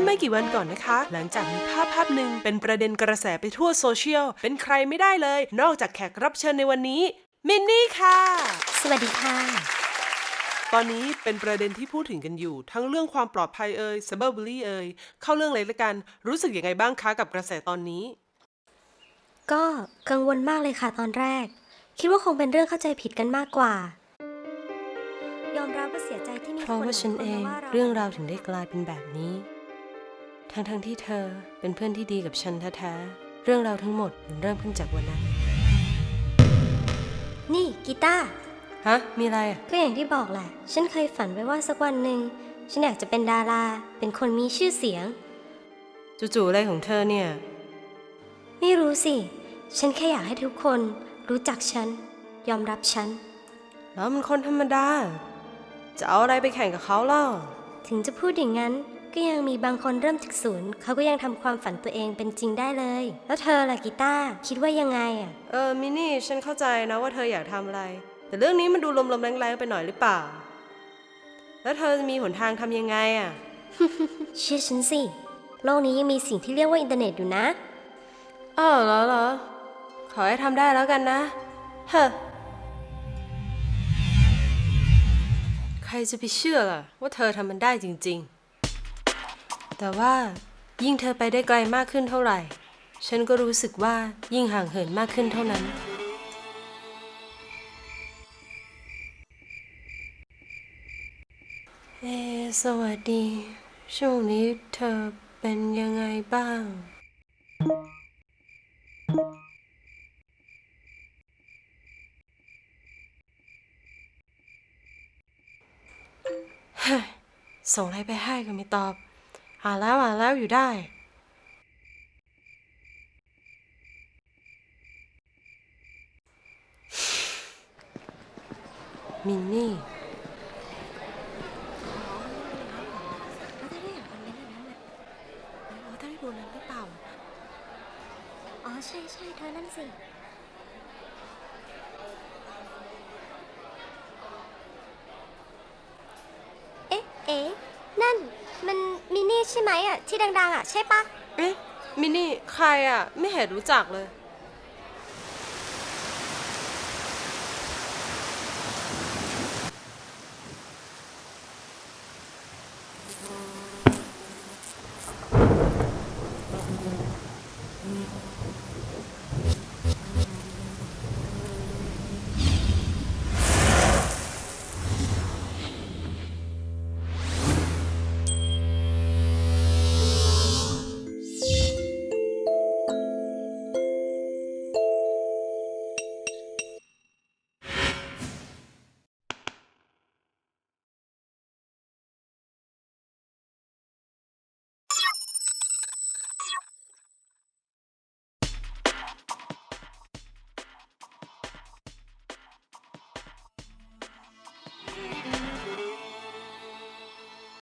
มื่อไม่กี่วันก่อนนะคะ หลังจากมีภาพภาพหนึ่งเป็นประเด็นกระแสไปทั่วโซเชียล เป็นใครไม่ได้เลย นอกจากแขกรับเชิญในวันนี้มินนี่ค่ะ สวัสดีค่ะ ตอนนี้เป็นประเด็นที่พูดถึงกันอยู่ ทั้งเรื่องความปลอดภัยเอ่ย c y b e r b u l l y เอ่ยเข้าเรื่องเลยละกัน รู้สึกยังไงบ้างคะกับกระแสตอนนี้ ก็กังวลมากเลยค่ะตอนแรก คิดว่าคงเป็นเรื่องเข้าใจผิดกันมากกว่า ยอมรับว่าเสียใจที่มีเพราะคนว่าฉันเองมาว่าเรื่องราวถึงได้กลายเป็นแบบนี้ ทั้งทั้งๆที่เธอเป็นเพื่อนที่ดีกับฉันแท้ๆ เรื่องราวทั้งหมดมันเริ่มขึ้นจากวันนั้น นี่กีตาร์ฮะ มีอะไรอะก็อย่างที่บอกแหละ ฉันเคยฝันไว้ว่าสักวันหนึ่ง ฉันอยากจะเป็นดารา เป็นคนมีชื่อเสียง จู่ๆอะไรของเธอเนี่ย ไม่รู้สิ ฉันแค่อยากให้ทุกคนรู้จักฉัน ยอมรับฉัน แล้วมันคนธรรมดา จะเอาอะไรไปแข่งกับเขาเล่า ถึงจะพูดอย่างนั้น ก็ยังมีบางคนเริ่มจากศูนย์เขาก็ยังทำความฝันตัวเองเป็นจริงได้เลย แล้วเธอล่ะกีตาร์คิดว่ายังไงอะ เออมินี่ฉันเข้าใจนะว่าเธออยากทำอะไร แต่เรื่องนี้มันดูลมๆแรงๆไปหน่อยหรือเปล่า แล้วเธอจะมีหนทางทำยังไงอะ เชื่อฉันสิ โลกนี้ยังมีสิ่งที่เรียกว่าอินเทอร์เน็ตอยู่นะ อ้าวเหรอเหรอ ขอให้ทำได้แล้วกันนะ เฮ้อใครจะไปเชื่อล่ะ ว่าเธอทำมันได้จริง ๆ แต่ว่ายิ่งเธอไปได้ไกลมากขึ้นเท่าไหร่ ฉันก็รู้สึกว่ายิ่งห่างเหินมากขึ้นเท่านั้น เอ สวัสดี ช่วงนี้เธอเป็นยังไงบ้างฮ้ยส่งอะไรไปให้ก็ไม่ตอบ อ่านแล้วอ่านแล้วอยู่ได้ มินนี่เธอได้ดูนั้นหรือเปล่า อ๋อ ใช่ใช่เธอนั่นสิ เอ๊ะ เอ๊ะ นั่น มันมิี่ใช่ไหมอะที่ดังๆอะใช่ปะเอ๊มินนี่ใครอะ ไม่เห็นรู้จักเลย อ